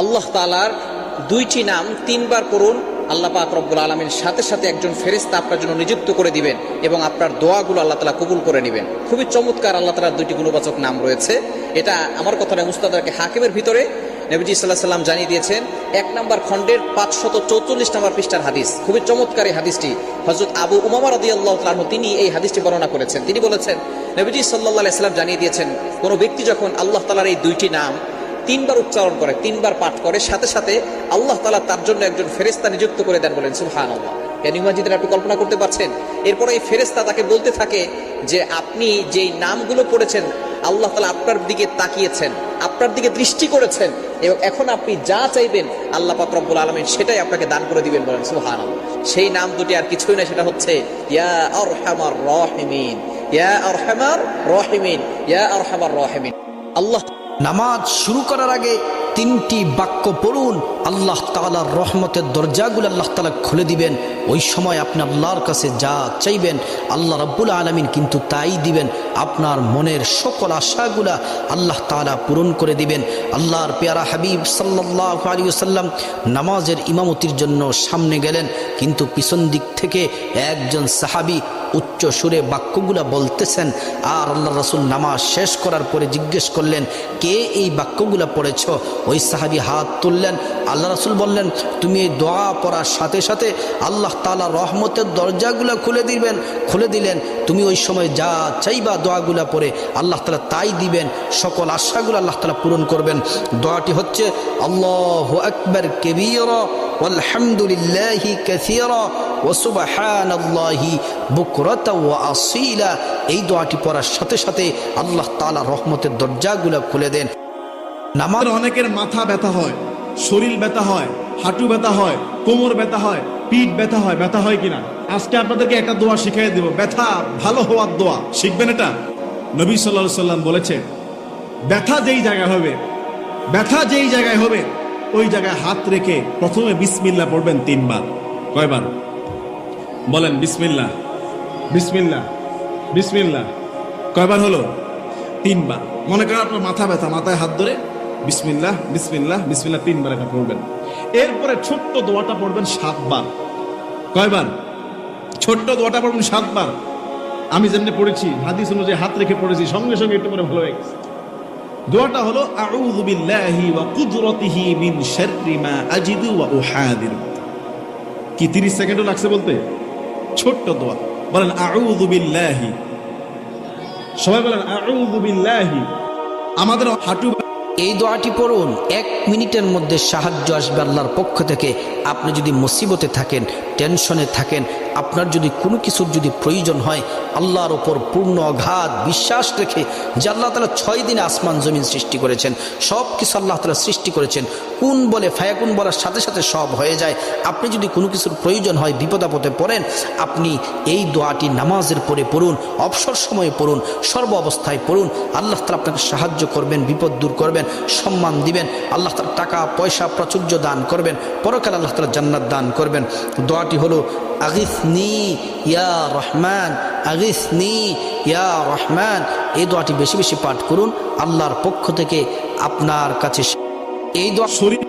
আল্লাহ তালার দুইটি নাম তিনবার করুন আল্লাহ পাক রব্বুল আলমীর সাথে সাথে একজন ফেরেস্তা আপনার জন্য নিযুক্ত করে দিবেন এবং আপনার দোয়াগুলো আল্লাহ তালা কবুল করে নেবেন। খুবই চমৎকার আল্লাহ তালার দুইটি গুণবাচক নাম রয়েছে। এটা আমার কথা নয়, মুস্তাদারকে হাকিমের ভিতরে নবীজি সাল্লাহ সাল্লাম জানিয়ে দিয়েছেন, এক নম্বর খণ্ডের পাঁচশত চৌচল্লিশ নম্বর পৃষ্ঠার হাদিস। খুবই চমৎকার এই হাদিসটি। হজরত আবু উমামা রদি আল্লাহ তিনি এই হাদিসটি বর্ণনা করেছেন। তিনি বলেছেন, নবীজি সাল্লাহ সাল্লাম জানিয়ে দিয়েছেন, কোনো ব্যক্তি যখন আল্লাহ তালার এই দুইটি নাম তিনবার উচ্চারণ করে, তিনবার পাঠ করে, সাথে সাথে আল্লাহ তালা তার জন্য একজন ফেরেস্তা নিযুক্ত করে দেন বলেন সুহান আল্লাহ কল্পনা করতে পারছেন? এরপরে এই ফেরেস্তা তাকে বলতে থাকে যে, আপনি যেই নামগুলো পড়েছেন, আল্লাহ তালা আপনার দিকে তাকিয়েছেন, আপনার দিকে দৃষ্টি করেছেন, এবং এখন আপনি যা চাইবেন, আল্লাহ পাক রব্বুল আলমিন সেটাই আপনাকে দান করে দিবেন বলেন সুহান সেই নাম দুটি আর কিছুই না, সেটা হচ্ছে, ইয়া আরহামার রহিমিন, ইয়া আরহামার রহিমিন, ইয়া আরহামার রহিমিন। আল্লাহ নামাজ শুরু করার আগে তিনটি বাক্য পড়ুন। আল্লাহ তালার রহমতের দরজাগুলো আল্লাহ তালা খুলে দিবেন। ওই সময় আপনি আল্লাহর কাছে যা চাইবেন, আল্লাহ রব্বুল আলমিন কিন্তু তাই দিবেন। আপনার মনের সকল আশাগুলা আল্লাহ তালা পূরণ করে দিবেন। আল্লাহর পেয়ারা হাবিব সাল্লাহ আলী সাল্লাম নামাজের ইমামতির জন্য সামনে গেলেন। কিন্তু পিছন দিক থেকে একজন সাহাবি উচ্চ সুরে বাক্যগুলা বলতেছেন, আর আল্লাহ রসুল নামাজ শেষ করার পরে জিজ্ঞেস করলেন, কে এই বাক্যগুলা পড়েছ? ওই সাহাবি হাত তুললেন। আল্লাহ রসুল বললেন, তুমি এই দোয়া পড়ার সাথে সাথে আল্লাহ তালা রহমতের দরজাগুলা খুলে দিবেন, খুলে দিলেন। তুমি ওই সময় যা চাইবা দোয়াগুলা পড়ে আল্লাহ তালা তাই দিবেন। সকল আশাগুলো আল্লাহ তালা পূরণ করবেন। দোয়াটি হচ্ছে, আল্লাহ আকবর, কেবির। আলহামদুলিল্লাহি কাসীরা ওয়া সুবহানাল্লাহি বুকরাতা ওয়া আসীলা। এই দোয়াটি পড়ার সাথে সাথে আল্লাহ তাআলা রহমতের দরজাগুলো খুলে দেন। নামাজ অনেকের মাথা ব্যথা হয়, শরীর ব্যথা হয়, হাঁটু ব্যথা হয়, কোমর ব্যথা হয়, পিঠ ব্যথা হয় ব্যথা হয় কিনা? আজকে আপনাদেরকে একটা দোয়া শিখিয়ে দেব, ব্যথা ভালো হওয়ার দোয়া। শিখবেন এটা? নবী সাল্লাহ সাল্লাম বলেছে ব্যথা যেই জায়গায় হবে, ব্যথা যেই জায়গায় হবে ওই জায়গায় হাত রেখে প্রথমে বিসমিল্লা পড়বেন তিনবার। কয়বার? বলেন, বিসমিল্লা। বিসমিল্লা। বিসমিল্লা। কয়বার হলো? তিনবার। মনে করেন আপনার মাথা ব্যথা, মাথায় হাত ধরে বিসমিল্লাহ বিসমিল্লাহ বিসমিল্লাহ তিনবার এটা পড়বেন। এরপরে ছোট্ট দোয়াটা পড়বেন সাতবার। কয়বার? ছোট্ট দোয়াটা পড়বেন সাতবার। আমি যেমনি পড়েছি, হাদিস অনুযায়ী হাত রেখে পড়েছি, সঙ্গে সঙ্গে একটু করে ভালো হয়ে গেছে। দোয়াটা হলো, আউযু বিল্লাহি ওয়া কুদরতিহি মিন শাররি মা আজিদু ওয়া উহাদিরু। কি 30 সেকেন্ডও লাগছে বলতে? ছোট্ট দোয়া। বলেন, আউযু বিল্লাহি। সবাই বলেন, আউযু বিল্লাহি। আমাদের হাঁটু এই দোয়াটি পড়ুন, এক মিনিটের মধ্যে সাহায্য আসবে আল্লাহর পক্ষ থেকে। আপনি যদি মুসিবতে থাকেন টেনশনে থাকেন, আপনার যদি কোনো কিছুর যদি প্রয়োজন হয়, আল্লাহর ওপর পূর্ণ অগাধ বিশ্বাস রেখে যে আল্লাহ তালা ছয় দিনে আসমান জমিন সৃষ্টি করেছেন, সব কিছু আল্লাহ তালা সৃষ্টি করেছেন, কোন বলে ফায়াকুন বলার সাথে সাথে সব হয়ে যায়, আপনি যদি কোনো কিছুর প্রয়োজন হয় বিপদাপদে পড়েন, আপনি এই দোয়াটি নামাজের পরে পড়ুন, অবসর সময়ে পড়ুন, সর্ব অবস্থায় পড়ুন, আল্লাহ তালা আপনাকে সাহায্য করবেন, বিপদ দূর করবেন, সম্মান দিবেন, আল্লাহ তালা টাকা, পয়সা, প্রাচুর্য দান করবেন, পরকাল আল্লাহ তালা জান্নাত দান করবেন দোয়াটি হলো, আগিসনি ইয়া রহমান, আগিসনি ইয়া রহমান। এই দোয়াটি বেশি বেশি পাঠ করুন, আল্লাহর পক্ষ থেকে আপনার কাছে এই দোয়া শরীর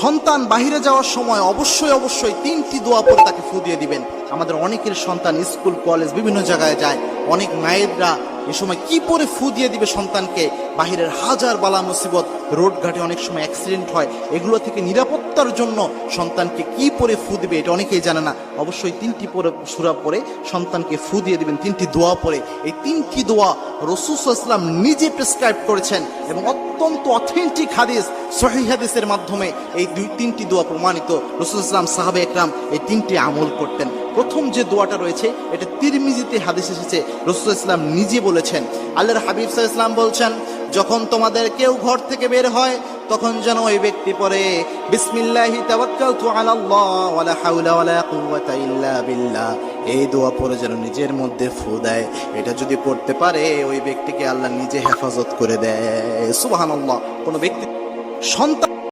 সন্তান বাহিরে যাওয়ার সময় অবশ্যই অবশ্যই তিনটি দোয়া পরে তাকে ফু দিয়ে দিবেন। আমাদের অনেকের সন্তান স্কুল, কলেজ, বিভিন্ন জায়গায় যায়। অনেক মায়েররা এ সময় কি পরে ফু দিয়ে দিবে সন্তানকে? বাহিরের হাজার বালা মুসিবত, রোড ঘাটে অনেক সময় অ্যাক্সিডেন্ট হয়। এগুলো থেকে নিরাপত্তার জন্য সন্তানকে কি পরে ফু দিবে এটা অনেকেই জানে না। অবশ্যই তিনটি পরে, সুরা পরে সন্তানকে ফু দিয়ে দিবেন, তিনটি দোয়া পরে। এই তিনটি দোয়া রসুসাল্লাম নিজে প্রেসক্রাইব করেছেন এবং অত্যন্ত অথেন্টিক হাদিস সহি হাদিসের মাধ্যমে এই দুই, তিনটি দোয়া প্রমাণিত। রসুলাম সাহাবে একরাম এই তিনটি আমল করতেন। প্রথম যে দোয়াটা রয়েছে, এটা তিরমিজিতে হাদিস এসেছে। রসুল ইসলাম নিজে বলেছেন, আল্লাহর হাবিব সাহা ইসলাম বলছেন, যখন তোমাদের কেউ ঘর থেকে বের হয়, তখন যেন ওই ব্যক্তি পরে বিসমিল্লাহি তাওয়াক্কালতু আলাল্লাহ ওয়ালা হাওলা ওয়ালা কুওয়াতা ইল্লা বিল্লাহ। এই দোয়া পরে যেন নিজের মধ্যে ফু দেয়। এটা যদি পড়তে পারে, ওই ব্যক্তিকে আল্লাহ নিজে হেফাজত করে দেয়। সুবাহ কোনো ব্যক্তি সন্তান